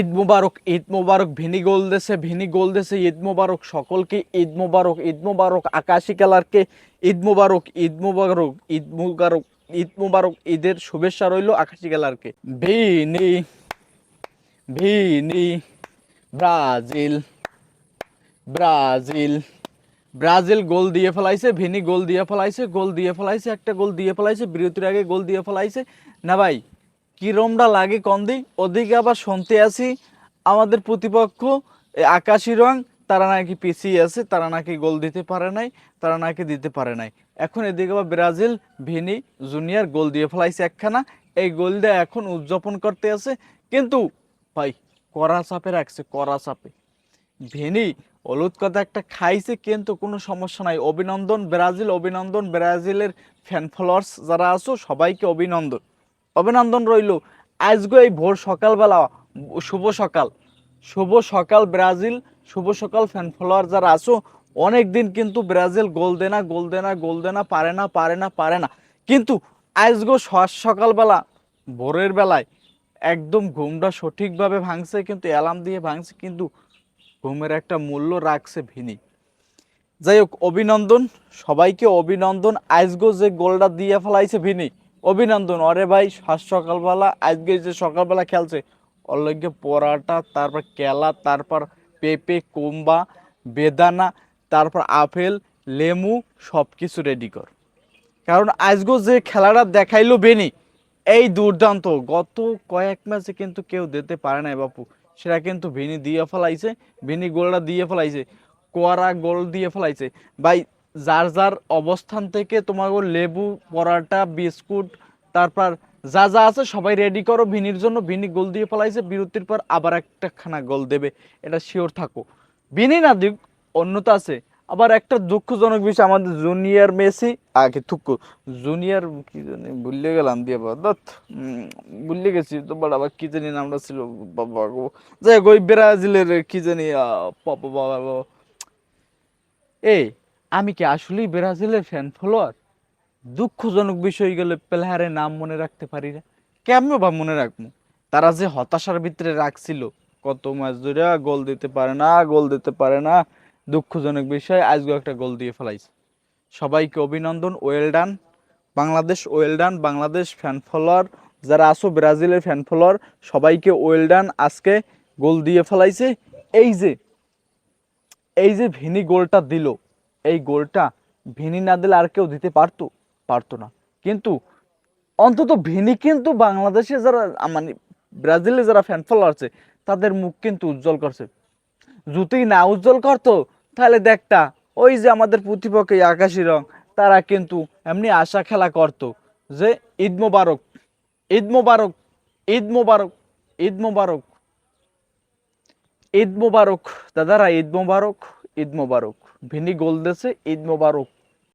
ঈদ মুবারক ঈদ মুবারক, Vini goal দেশে, Vini goal দেশে, ঈদ মুবারক, সকলকে ঈদ মুবারক ঈদ মুবারক, আকাশি কালারকে ঈদ মুবারক ঈদ মুবারক ঈদ মুবারক ঈদ মুবারক, ঈদের শুভেচ্ছা রইল আকাশি কালারকে। Vini Vini, Brazil Brazil Brazil goal দিয়ে ফেলাইছে, ভিনি গোল দিয়ে ফেলাইছে, গোল দিয়ে ফেলাইছে, একটা গোল দিয়ে ফেলাইছে, বিরতির আগে গোল দিয়ে ফেলাইছে। না ভাই কিরমটা লাগে কন্দি? ওদিকে আবার শুনতে আসি আমাদের প্রতিপক্ষ আকাশি রং, তারা নাকি পিছিয়ে আছে, তারা নাকি গোল দিতে পারে নাই, তারা নাকি দিতে পারে নাই। এখন এদিকে আবার ব্রাজিল, ভিনি জুনিয়র গোল দিয়ে ফেলাইছে একখানা, এই গোল দিয়ে এখন উদযাপন করতে আছে। কিন্তু ভাই, কড়া চাপে রাখছে, কড়া চাপে। ভেনি হলুদ কথা একটা খাইছে, কিন্তু কোনো সমস্যা নাই। অভিনন্দন ব্রাজিল, অভিনন্দন ব্রাজিলের ফ্যান ফলোয়ার্স যারা আছো, সবাইকে অভিনন্দন। অভিনন্দন রইল। আজকে এই ভোর সকালবেলা, শুভ সকাল। শুভ সকাল ব্রাজিল, শুভ সকাল ফ্যান ফলোয়ার যারা আছো অনেক দিন কিন্তু ব্রাজিল গোল দেনা গোল দেনা গোল দেনা পারে না পারে না পারে না। কিন্তু আজগো সকালবেলা, ভোরের বেলায় একদম ঘুমটা সঠিকভাবে ভাঙছে, কিন্তু অ্যালার্ম দিয়ে ভাঙছে, কিন্তু ঘুমের একটা মূল্য রাখছে ভিনি। যাই হোক, অভিনন্দন। সবাইকে অভিনন্দন। আজগো যে গোলটা দিয়ে ফেলাইছে ভিনি অভিনন্দন। অরে ভাই সকালবেলা, আজকে যে সকালবেলা খেলছে অলগে পরাটা, তারপর কেলা, তারপর পেঁপে কুম্বা বেদানা, তারপর আপেল লেমু সব কিছু রেডি কর। কারণ আজগো যে খেলাটা দেখাইলো বেনি, এই দুর্দান্ত। গত কয়েক ম্যাচে কিন্তু কেউ দিতে পারে নাই বাপু। সেটা কিন্তু ভিনি দিয়ে ফেলাইছে ভিনি গোলটা দিয়ে ফেলাইছে কোয়ারা গোল দিয়ে ফেলাইছে। ভাই যার যার অবস্থান থেকে ওই লেবু, পরাটা, বিস্কুট, তারপর যা যা আছে সবাই রেডি করো। ভিনির জন্য ভিনি গোল দিয়ে ফেলাইছে, বিরতির পর আবার একটা খানা গোল দেবে। এটা শিওর থাকো। ভিনি না দিক, অন্যতা আছে। আবার একটা দুঃখজনক বিষয়, আমাদের জুনিয়র মেসি, আগে থুকু। জুনিয়র কি জানি, ভুলে গেলাম দিয়ে বাবা দত্ত ভুলে গেছি। তো বড়, আবার কি জানি নামটা ছিল, বাবা যাই ওই ব্রাজিলের কি জানি বাবা বাবা বাবা। এই আমি কি আসলেই ব্রাজিলের ফ্যান ফলোয়ার দুঃখজনক বিষয় গেলে প্লেয়ারের নাম মনে রাখতে পারি না। কেমন বা মনে রাখব? তারা যে হতাশার ভিতরে রাখছিল, কত ম্যাচ ধরে গোল দিতে পারে না, গোল দিতে পারে না। দুঃখজনক বিষয় আজকে একটা গোল দিয়ে ফেলাইছে। সবাইকে অভিনন্দন well done Bangladesh well done Bangladesh fan follower যারা আসো ব্রাজিলের ফ্যান ফলোয়ার সবাইকে ওয়েল ডান আজকে গোল দিয়ে ফেলাইছে। এই যে এই যে ভিনি গোলটা দিল এই গোলটা ভিনি না দিলে আর কেউ দিতে পারতো পারতো না। কিন্তু অন্তত ভিনি কিন্তু বাংলাদেশে যারা মানে ব্রাজিলে যারা ফ্যান ফলোয়ার আছে, তাদের মুখ কিন্তু উজ্জ্বল করছে। যদি না উজ্জ্বল করতো, তাহলে দেখতা ওই যে আমাদের প্রতিপক্ষ আকাশি রং, তারা কিন্তু এমনি আশা খেলা করতো যে ঈদ মোবারক ঈদ মোবারক ঈদ মোবারক ঈদ মোবারক ঈদ মোবারক, দাদারা ঈদ মোবারক। ঈদ মোবারক। ভিনি গোল দেশে ঈদ মোবারক।